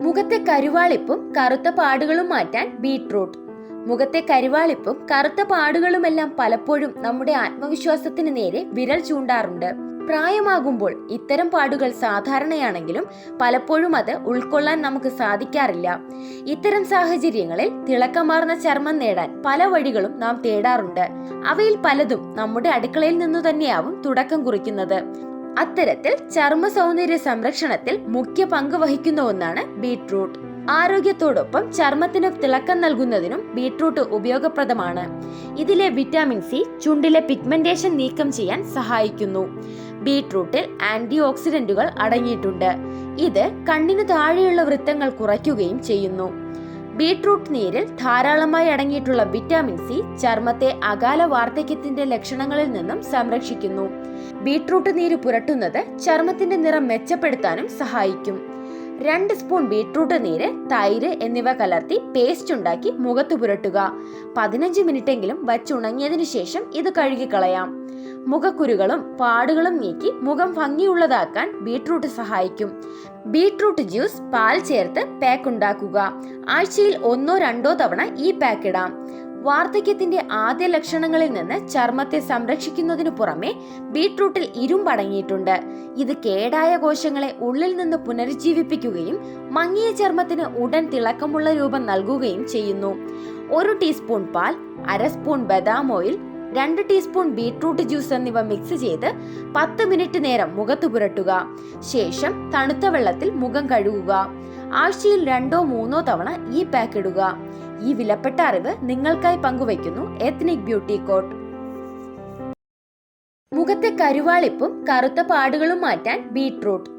മുഖത്തെ കരുവാളിപ്പും കറുത്ത പാടുകളും മാറ്റാൻ ബീട്രൂട്ട്. മുഖത്തെ കരുവാളിപ്പും കറുത്ത പാടുകളുമെല്ലാം പലപ്പോഴും നമ്മുടെ ആത്മവിശ്വാസത്തിന് നേരെ വിരൽ ചൂണ്ടാറുണ്ട്. പ്രായമാകുമ്പോൾ ഇത്തരം പാടുകൾ സാധാരണയാണെങ്കിലും പലപ്പോഴും അത് ഉൾക്കൊള്ളാൻ നമുക്ക് സാധിക്കാറില്ല. ഇത്തരം സാഹചര്യങ്ങളിൽ തിളക്കമാർന്ന ചർമ്മം നേടാൻ പല വഴികളും നാം തേടാറുണ്ട്. അവയിൽ പലതും നമ്മുടെ അടുക്കളയിൽ നിന്നു തന്നെയാവും തുടക്കം കുറിക്കുന്നത്. അത്തരത്തിൽ ചർമ്മ സൗന്ദര്യ സംരക്ഷണത്തിൽ മുഖ്യ പങ്ക് വഹിക്കുന്ന ഒന്നാണ് ബീട്രൂട്ട്. ആരോഗ്യത്തോടൊപ്പം ചർമ്മത്തിന് തിളക്കം നൽകുന്നതിനും ബീട്രൂട്ട് ഉപയോഗപ്രദമാണ്. ഇതിലെ വിറ്റാമിൻ സി ചുണ്ടിലെ പിഗ്മെന്റേഷൻ നീക്കം ചെയ്യാൻ സഹായിക്കുന്നു. ബീട്രൂട്ടിൽ ആന്റി ഓക്സിഡന്റുകൾ അടങ്ങിയിട്ടുണ്ട്. ഇത് കണ്ണിന് താഴെയുള്ള വൃത്തങ്ങൾ കുറയ്ക്കുകയും ചെയ്യുന്നു. ബീട്രൂട്ട് നീരിൽ ധാരാളമായി അടങ്ങിയിട്ടുള്ള വിറ്റാമിൻ സി ചർമ്മത്തെ അകാല വാർദ്ധക്യത്തിന്റെ ലക്ഷണങ്ങളിൽ നിന്നും സംരക്ഷിക്കുന്നു. ബീട്രൂട്ട് നീര് പുരട്ടുന്നത് ചർമ്മത്തിന്റെ നിറം മെച്ചപ്പെടുത്താനും സഹായിക്കും. രണ്ട് സ്പൂൺ ബീട്രൂട്ട് നീര് തൈര് എന്നിവ കലർത്തി പേസ്റ്റ് ഉണ്ടാക്കി മുഖത്ത് പുരട്ടുക. പതിനഞ്ച് മിനിറ്റെങ്കിലും വച്ചുണങ്ങിയതിനു ശേഷം ഇത് കഴുകിക്കളയാം. മുഖക്കുരുകളും പാടുകളും നീക്കി മുഖം ഭംഗിയുള്ളതാക്കാൻ ബീട്രൂട്ട് സഹായിക്കും. ബീട്രൂട്ട് ജ്യൂസ് പാൽ ചേർത്ത് പാക്ക് ഉണ്ടാക്കുക. ആഴ്ചയിൽ ഒന്നോ രണ്ടോ തവണ ഈ പാക്ക് ഇടാം. വാർദ്ധക്യത്തിന്റെ ആദ്യ ലക്ഷണങ്ങളിൽ നിന്ന് ചർമ്മത്തെ സംരക്ഷിക്കുന്നതിനു പുറമെ ബീട്രൂട്ടിൽ ഇരുമ്പടങ്ങിയിട്ടുണ്ട് ഇത് കേടായ കോശങ്ങളെ ഉള്ളിൽ നിന്ന് പുനരുജ്ജീവിപ്പിക്കുകയും മങ്ങിയ ചർമ്മത്തിന് ഉടൻ തിളക്കമുള്ള രൂപം നൽകുകയും ചെയ്യുന്നു. ഒരു ടീസ്പൂൺ പാൽ അര സ്പൂൺ ബദാം ഓയിൽ രണ്ട് ടീസ്പൂൺ ബീട്രൂട്ട് ജ്യൂസ് എന്നിവ മിക്സ് ചെയ്ത് പത്ത് മിനിറ്റ് നേരം മുഖത്ത് പുരട്ടുക. ശേഷം തണുത്ത വെള്ളത്തിൽ മുഖം കഴുകുക. ആഴ്ചയിൽ രണ്ടോ മൂന്നോ തവണ ഈ പാക്ക് ഇടുക. ഈ വിലപ്പെട്ട അറിവ് നിങ്ങൾക്കായി പങ്കുവയ്ക്കുന്നു എത്നിക് ബ്യൂട്ടി കോട്ട് മുഖത്തെ കരുവാളിപ്പും കറുത്ത പാടുകളും മാറ്റാൻ ബീട്രൂട്ട്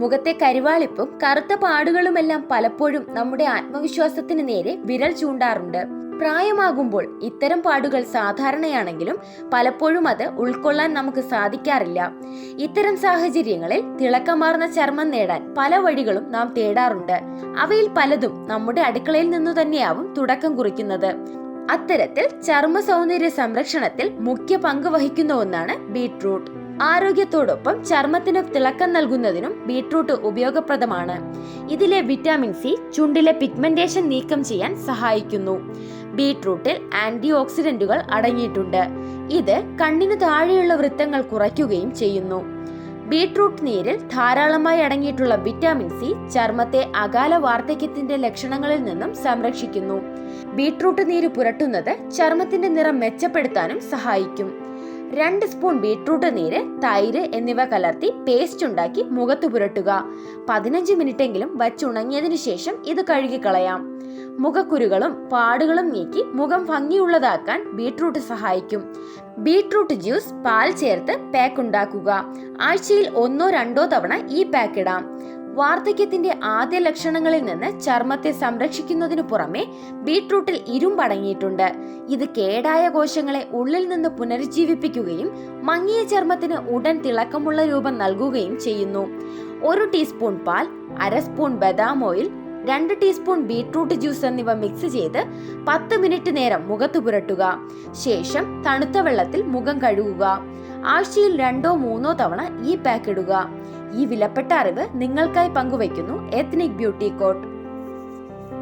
മുഖത്തെ കരുവാളിപ്പും കറുത്ത പാടുകളുമെല്ലാം പലപ്പോഴും നമ്മുടെ ആത്മവിശ്വാസത്തിന് നേരെ വിരൽ ചൂണ്ടാറുണ്ട്. പ്രായമാകുമ്പോൾ ഇത്തരം പാടുകൾ സാധാരണയാണെങ്കിലും പലപ്പോഴും അത് ഉൾക്കൊള്ളാൻ നമുക്ക് സാധിക്കാറില്ല. ഇത്തരം സാഹചര്യങ്ങളിൽ തിളക്കമാർന്ന ചർമ്മം നേടാൻ പല വഴികളും നാം തേടാറുണ്ട്. അവയിൽ പലതും നമ്മുടെ അടുക്കളയിൽ നിന്നു തന്നെയാവും തുടക്കം കുറിക്കുന്നത്. അത്തരത്തിൽ ചർമ്മ സൗന്ദര്യ സംരക്ഷണത്തിൽ മുഖ്യ പങ്ക് വഹിക്കുന്ന ഒന്നാണ് ബീട്രൂട്ട്. ആരോഗ്യത്തോടൊപ്പം ചർമ്മത്തിന് തിളക്കം നൽകുന്നതിനും ബീട്രൂട്ട് ഉപയോഗപ്രദമാണ്. ഇതിലെ വിറ്റാമിൻ സി ചുണ്ടിലെ പിഗ്മെന്റേഷൻ നീക്കം ചെയ്യാൻ സഹായിക്കുന്നു. ബീട്രൂട്ടിൽ ആന്റി ഓക്സിഡന്റുകൾ അടങ്ങിയിട്ടുണ്ട്. ഇത് കണ്ണിന് താഴെയുള്ള വൃത്തങ്ങൾ കുറയ്ക്കുകയും ചെയ്യുന്നു. ബീട്രൂട്ട് നീരിൽ ധാരാളമായി അടങ്ങിയിട്ടുള്ള വിറ്റാമിൻ സി ചർമ്മത്തെ അകാല വാർദ്ധക്യത്തിന്റെ ലക്ഷണങ്ങളിൽ നിന്നും സംരക്ഷിക്കുന്നു. ബീട്രൂട്ട് നീര് പുരട്ടുന്നത് ചർമ്മത്തിന്റെ നിറം മെച്ചപ്പെടുത്താനും സഹായിക്കും. രണ്ട് സ്പൂൺ ബീട്രൂട്ട് നീര് തൈര് എന്നിവ കലർത്തി പേസ്റ്റ് ഉണ്ടാക്കി മുഖത്ത് പുരട്ടുക. പതിനഞ്ച് മിനിറ്റെങ്കിലും വച്ചുണങ്ങിയതിനു ശേഷം ഇത് കഴുകിക്കളയാം. മുഖക്കുരുകളും പാടുകളും നീക്കി മുഖം ഭംഗിയുള്ളതാക്കാൻ ബീട്രൂട്ട് സഹായിക്കും. ബീട്രൂട്ട് ജ്യൂസ് പാൽ ചേർത്ത് പാക്ക് ഉണ്ടാക്കുക. ആഴ്ചയിൽ ഒന്നോ രണ്ടോ തവണ ഈ പാക്ക് ഇടാം. വാർദ്ധക്യത്തിന്റെ ആദ്യ ലക്ഷണങ്ങളിൽ നിന്ന് ചർമ്മത്തെ സംരക്ഷിക്കുന്നതിനു പുറമെ ബീട്രൂട്ടിൽ ഇരുമ്പടങ്ങിയിട്ടുണ്ട് ഇത് കേടായ കോശങ്ങളെ ഉള്ളിൽ നിന്ന് പുനരുജ്ജീവിപ്പിക്കുകയും മങ്ങിയ ചർമ്മത്തിന് ഉടൻ തിളക്കമുള്ള രൂപം നൽകുകയും ചെയ്യുന്നു. ഒരു ടീസ്പൂൺ പാൽ അര സ്പൂൺ ബദാം ഓയിൽ രണ്ട് ടീസ്പൂൺ ബീട്രൂട്ട് ജ്യൂസ് എന്നിവ മിക്സ് ചെയ്ത് പത്ത് മിനിറ്റ് നേരം മുഖത്ത് പുരട്ടുക. ശേഷം തണുത്ത വെള്ളത്തിൽ മുഖം കഴുകുക. ആഴ്ചയിൽ രണ്ടോ മൂന്നോ തവണ ഈ പാക്ക് ഇടുക. ഈ വിലപ്പെട്ട അറിവ് നിങ്ങൾക്കായി പങ്കുവയ്ക്കുന്നു എത്നിക് ബ്യൂട്ടി കോട്ട്